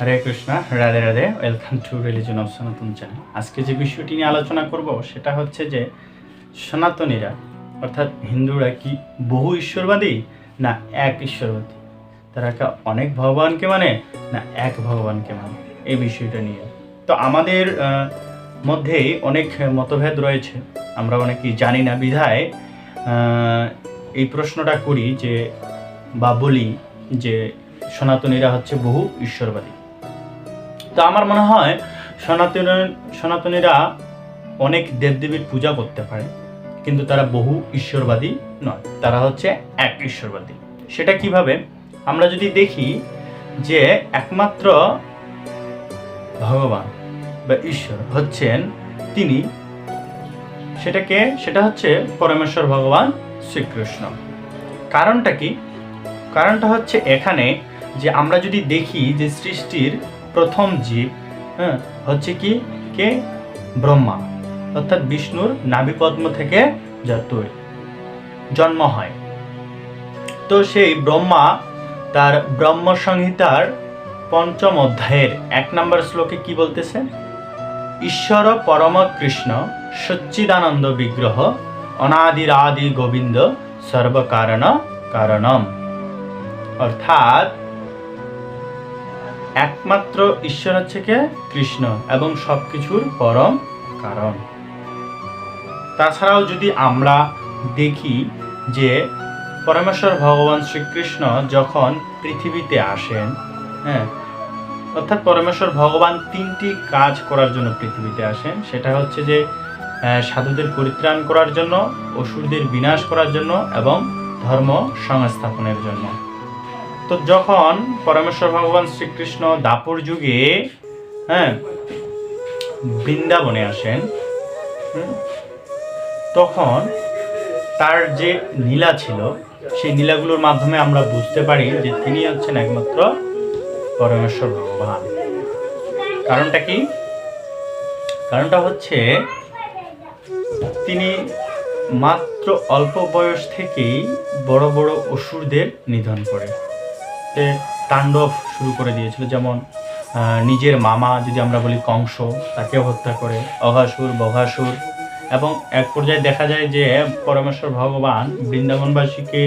Hare Krishna, Radhe Radhe welcome to religion of Sanatan channel আজকে যে বিষয়টি নিয়ে আলোচনা করব, সেটা হচ্ছে যে সনাতনীরা, অর্থাৎ হিন্দুরা কি বহু ঈশ্বরবাদী না এক ঈশ্বরবাদী? তারা কি অনেক ভগবানকে মানে না এক ভগবানকে মানে? এই বিষয়টা নিয়ে। তো আমাদের মধ্যেই অনেক মতভেদ রয়েছে। আমরা অনেকেই জানি না বিধায় এই প্রশ্নটা করি যে বা বলি যে সনাতনীরা হচ্ছে বহু ঈশ্বরবাদী। তো আমার মনে হয় সনাতন, সনাতনীরা অনেক দেবদেবীর পূজা করতে পারে, কিন্তু তারা বহু ঈশ্বরবাদী নয়। তারা হচ্ছে এক ঈশ্বরবাদী। সেটা কীভাবে? আমরা যদি দেখি যে একমাত্র ভগবান বা ঈশ্বর হচ্ছেন তিনি। সেটাকে, সেটা হচ্ছে পরমেশ্বর ভগবান শ্রীকৃষ্ণ। কারণটা কি? কারণটা হচ্ছে এখানে যে আমরা যদি দেখি যে সৃষ্টির প্রথম জীব হ্যাঁ হচ্ছে কি? কে? ব্রহ্মা। অর্থাৎ বিষ্ণুর নাভিপদ্ম থেকে যা তৈরি জন্ম হয়। তো সেই ব্রহ্মা তার ব্রহ্ম সংহিতার পঞ্চম অধ্যায়ের এক নম্বর শ্লোকে কি বলতেছে? ঈশ্বর পরম কৃষ্ণ, সচ্চিদানন্দ বিগ্রহ, অনাদিরাদি গোবিন্দ সর্বকারণ কারণম। অর্থাৎ একমাত্র ঈশ্বর হচ্ছে কে? কৃষ্ণ এবং সবকিছুর পরম কারণ। তাছাড়াও যদি আমরা দেখি যে পরমেশ্বর ভগবান শ্রীকৃষ্ণ যখন পৃথিবীতে আসেন হ্যাঁ অর্থাৎ পরমেশ্বর ভগবান তিনটি কাজ করার জন্য পৃথিবীতে আসেন। সেটা হচ্ছে যে সাধুদের পরিত্রাণ করার জন্য, অসুরদের বিনাশ করার জন্য এবং ধর্ম সংস্থাপনের জন্য। তো যখন পরমেশ্বর ভগবান শ্রীকৃষ্ণ দাপর যুগে হ্যাঁ বৃন্দাবনে আসেন তখন তার যে নীলা ছিল, সেই নীলাগুলোর মাধ্যমে আমরা বুঝতে পারি যে তিনি হচ্ছেন একমাত্র পরমেশ্বর ভগবান। কারণটা কি? কারণটা হচ্ছে তিনি মাত্র অল্প বয়স থেকেই বড় বড় অসুরদের নিধন করে। তে তাণ্ডব শুরু করে দিয়েছিল। যেমন নিজের মামা যদি আমরা বলি কংস, তাকেও হত্যা করে। অঘাসুর বঘাসুর এবং এক পর্যায়ে দেখা যায় যে, পরমেশ্বর ভগবান বৃন্দাবনবাসীকে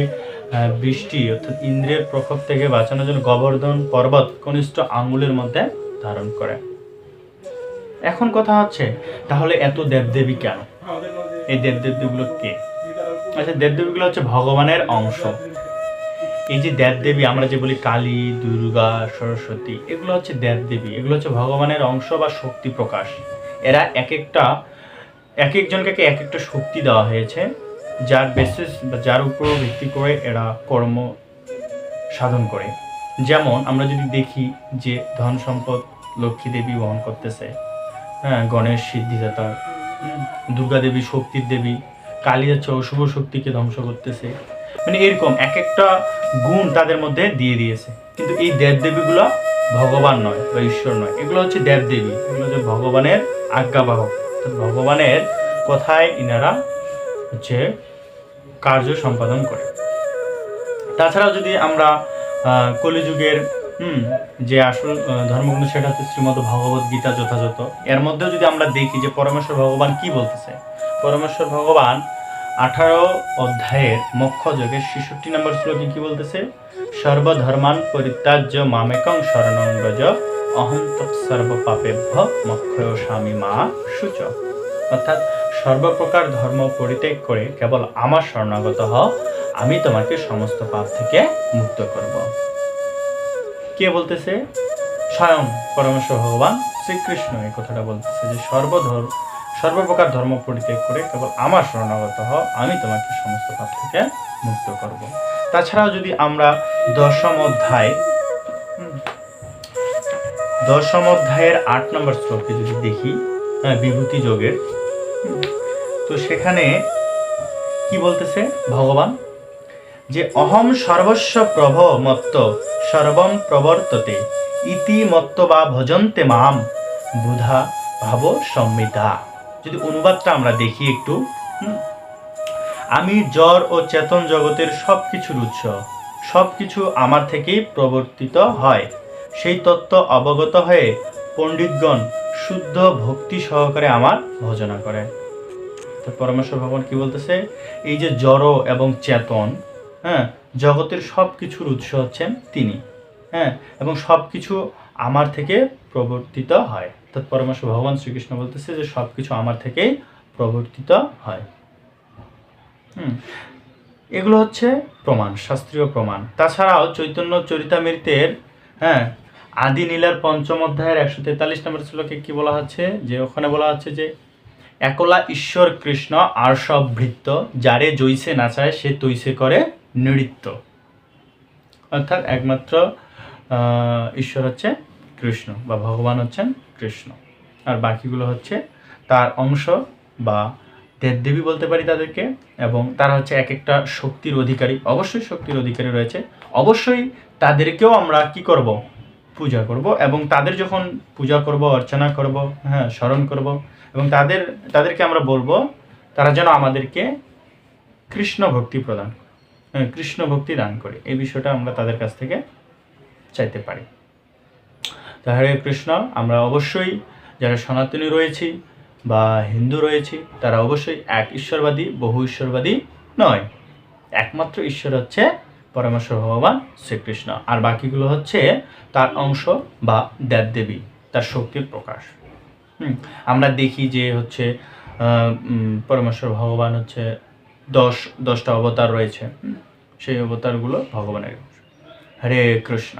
বৃষ্টি অর্থাৎ ইন্দ্রের প্রকোপ থেকে বাঁচানোর জন্য গোবর্ধন পর্বত কনিষ্ঠ আঙুলের মধ্যে ধারণ করে। এখন কথা হচ্ছে, তাহলে এত দেবদেবী কেন? এই দেবদেবীগুলো কে? আচ্ছা দেবদেবীগুলো হচ্ছে ভগবানের অংশ। এই যে দেবদেবী আমরা যে বলি কালী, দুর্গা, সরস্বতী, এগুলো হচ্ছে দেবদেবী এগুলো হচ্ছে ভগবানের অংশ বা শক্তি প্রকাশ। এরা এক একটা এক একজনকে এক একটা শক্তি দেওয়া হয়েছে, যার বেসিস বা যার উপর ভিত্তি করে এরা কর্ম সাধন করে। যেমন আমরা যদি দেখি যে ধন সম্পদ লক্ষ্মী দেবী বহন করতেছে হ্যাঁ গণেশ, সিদ্ধিদাতা দুর্গা দেবী, শক্তির দেবী, কালী হচ্ছে অশুভ শক্তিকে ধ্বংস করতেছে মানে এরকম এক একটা গুণ তাদের মধ্যে দিয়ে দিয়েছে। কিন্তু এই দেবদেবীগুলো ভগবান নয় বা ঈশ্বর নয়। এগুলো হচ্ছে দেবদেবী। এগুলো হচ্ছে ভগবানের আজ্ঞাবাহক। ভগবানের কথায় ইনারা হচ্ছে কার্য সম্পাদন করে। তাছাড়াও যদি আমরা কলিযুগের, হুম, যে আসল ধর্মগ্রন্থ, সেটা হচ্ছে শ্রীমদ ভগবত গীতা যথাযথ। এর মধ্যেও যদি আমরা দেখি যে পরমেশ্বর ভগবান কি বলতেছে পরমেশ্বর ভগবান আঠারো অধ্যায়ের মক্ষ যোগের ছেষট্টি নম্বর শ্লোকে কি বলতেছে? সর্বধর্মান পরিত্যাজ্য মামেকং শরণং ব্রজ, অহং তৎসর্ব মক্ষয় স্বামী মা সূচ অর্থাৎ সর্বপ্রকার ধর্ম পরিত্যাগ করে কেবল আমার শরণাগত হও, আমি তোমাকে সমস্ত পাপ থেকে মুক্ত করব। কে বলতেছে? স্বয়ং পরমেশ্বর ভগবান শ্রীকৃষ্ণ এই কথাটা বলতেছে যে সর্বধর্ম সর্বপ্রকার ধর্ম পরিত্যাগ করে কেবল আমার শরণাগত হও আমি তোমাকে সমস্ত পাপ থেকে মুক্ত করব। তাছাড়াও যদি আমরা দশম অধ্যায় দশম অধ্যায়ের আট নম্বর শ্লোকে যদি দেখি হ্যাঁ, বিভূতি যোগের তো সেখানে কি বলতেছে ভগবান? যে অহম সর্বস্ব প্রভ মত্ত সর্বম প্রবর্ততে ইতি মত্ত বা ভজন্তে মাম বুধা ভাব সম্মিতা যদি অনুবাদটা আমরা দেখি একটু আমি জড় ও চেতন জগতের সব কিছুর উৎস সব কিছু আমার থেকেই প্রবর্তিত হয়। সেই তত্ত্ব অবগত হয়ে পণ্ডিতগণ শুদ্ধ ভক্তি সহকারে আমার ভজনা করে পরমেশ্বর ভগবান কি বলতেছে? এই যে জড় এবং চেতন হ্যাঁ জগতের সব কিছুর উৎস হচ্ছেন তিনি হ্যাঁ এবং সব কিছু আমার থেকে প্রবর্তিত হয়। অর্থাৎ পরমেশ্বর ভগবান শ্রীকৃষ্ণ বলতেছে যে সব কিছু আমার থেকেই প্রবর্তিত হয়। হুম। এগুলো হচ্ছে প্রমাণ, শাস্ত্রীয় প্রমাণ। তাছাড়াও চৈতন্য চরিতামৃতের হ্যাঁ আদি নীলার পঞ্চম অধ্যায়ের একশো তেতাল্লিশ নম্বর শ্লোকে কি বলা হচ্ছে? যে ওখানে বলা হচ্ছে যে, একলা ঈশ্বর কৃষ্ণ আর সব ভৃত্য, যারে জৈসে নাচায় সে তৈসে করে নৃত্য। অর্থাৎ একমাত্র ঈশ্বর হচ্ছে কৃষ্ণ বা ভগবান হচ্ছেন কৃষ্ণ। আর বাকিগুলো হচ্ছে তার অংশ বা দেবদেবী বলতে পারি তাদেরকে এবং তারা হচ্ছে এক একটা শক্তির অধিকারী। অবশ্যই শক্তির অধিকারী রয়েছে। অবশ্যই তাদেরকেও আমরা কি করব? পূজা করব এবং তাদের যখন পূজা করব অর্চনা করব হ্যাঁ স্মরণ করব এবং তাদের তাদেরকে আমরা বলব তারা যেন আমাদেরকে কৃষ্ণ ভক্তি প্রদান হ্যাঁ, কৃষ্ণ ভক্তি দান করে। এই বিষয়টা আমরা তাদের কাছ থেকে চাইতে পারি। তো হরে কৃষ্ণ আমরা অবশ্যই যারা সনাতনী রয়েছি বা হিন্দু রয়েছি তারা অবশ্যই এক ঈশ্বরবাদী বহু ঈশ্বরবাদী নয়। একমাত্র ঈশ্বর হচ্ছে পরমেশ্বর ভগবান শ্রীকৃষ্ণ। আর বাকিগুলো হচ্ছে তার অংশ বা দেবদেবী তার শক্তির প্রকাশ। হুম, আমরা দেখি যে হচ্ছে পরমেশ্বর ভগবান হচ্ছে দশ দশটা অবতার রয়েছে। সেই অবতারগুলো ভগবানের। হরে কৃষ্ণ।